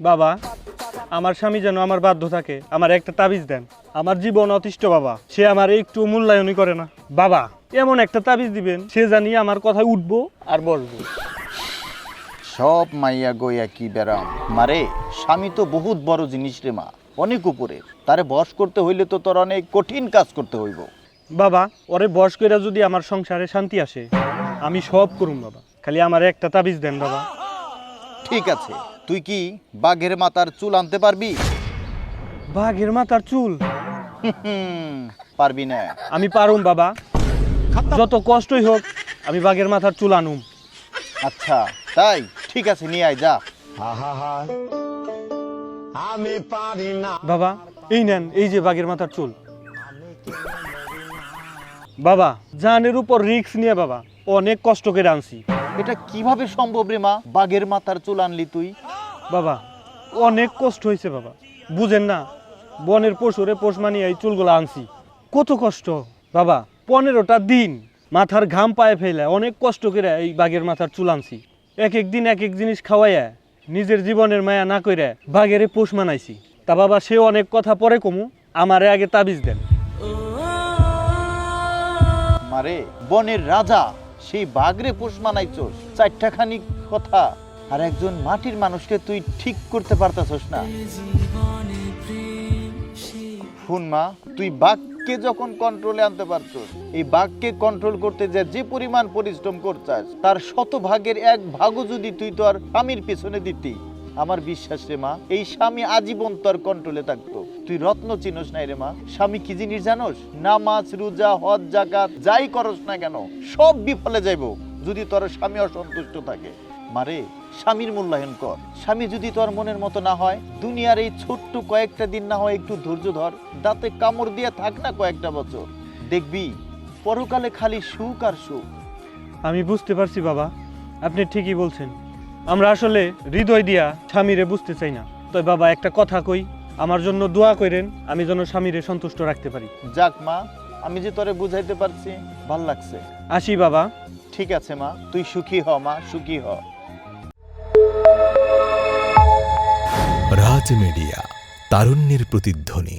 বাবা আমার স্বামী যেন আমার বাধ্য থাকে আমার একটা তাবিজ দেন। আমার জীবন অতিষ্ঠ বাবা সে আমার একটু মূল্যায়নই করে না। বাবা এমন একটা তাবিজ দিবেন সে জানি আমার কথায় উঠবো আর বসবো সব মাইয়া গইয়া কি বেরাম মারে স্বামী তো বহুত বড় জিনিস রে মা অনেক উপরে। তারে বস করতে হইলে তো তোর অনেক কঠিন কাজ করতে হইব। বাবা ওরে বয়স কইরা যদি আমার সংসারে শান্তি আসে আমি সব করুম বাবা। খালি আমার একটা তাবিজ দেন বাবা। ঠিক আছে তুই কি বাঘের মাথার চুল আনতে পারবি? বাঘের মাথার চুল? হুম, পারবি না। আমি পারুম বাবা। যত কষ্টই হোক আমি বাঘের মাথার চুল আনুম। আচ্ছা তাই? ঠিক আছে নিয়ে আয় যা। আমি পারি না। বাবা এই নেন এই যে বাঘের মাথার চুল। বাবা জানের উপর রিক্স নিয়ে বাবা অনেক কষ্ট করে আনছি। এটা কীভাবে সম্ভব রে মা? বাঘের মাথার চুল আনলি তুই। বাবা অনেক কষ্ট হয়েছে বাবা। বুঝেন না বনের পশুরে পোষ মানিয়ে এই চুলগুলো আনছি। কত কষ্ট। বাবা পনেরোটা দিন মাথার ঘাম পায়ে ফেলে অনেক কষ্ট করে এই বাঘের মাথার চুল আনছি। এক এক দিন এক এক জিনিস খাওয়াইয়া নিজের জীবনের মায়া না কইরা বাঘের পোষ মানাইছি। তা বাবা সে অনেক কথা পরে কমু আমারে আগে তাবিজ দেন। মারে বনের রাজা সেই বাঘরে পোষ মানাইছস চারটা খানি কথা। আর একজন মাটির মানুষকে তুই ঠিক করতে পারতাছস না। শুন মা, তুই বাঘকে যখন কন্ট্রোলে আনতে পারছস, এই বাঘকে কন্ট্রোল করতে যে যে পরিমাণ পরিশ্রম করছাস, তার শত ভাগের এক ভাগও যদি তুই তো আর স্বামীর পেছনে দিতি। আমার বিশ্বাস রে মা, এই স্বামী আজীবন তোর কন্ট্রোলে থাকতো। তুই রত্ন চিনস নাই রে মা। স্বামী কি জিনিস জানোস? নামাজ, রোজা, হজ জাকাত যাই করস না কেন, সব বিফলে যাইব যদি তোর স্বামী অসন্তুষ্ট থাকে। মারে স্বামীর মূল্যায়ন কর। স্বামী যদি তোর মনের মতো না হয়, দুনিয়ার এই ছোট্ট কয়েকটা দিন না হয় একটু ধৈর্য ধর, দাঁতে কামড় দিয়ে থাক না কয়েকটা বছর। দেখবি, পরকালে খালি সুখ আর সুখ। আমি বুঝতে পারছি বাবা, আপনি ঠিকই বলছেন। আমরা আসলে হৃদয় দিয়া স্বামীরে বুঝতে চাই না। তো বাবা একটা কথা কই আমার জন্য দোয়া করেন আমি যেন স্বামীরে সন্তুষ্ট রাখতে পারি। যাক মা আমি যে তোরে বুঝাইতে পারছি ভালো লাগছে। আসি বাবা। ঠিক আছে মা তুই সুখী হ মা সুখী হ। রাজ মিডিয়া তারুণ্যের প্রতিধ্বনি।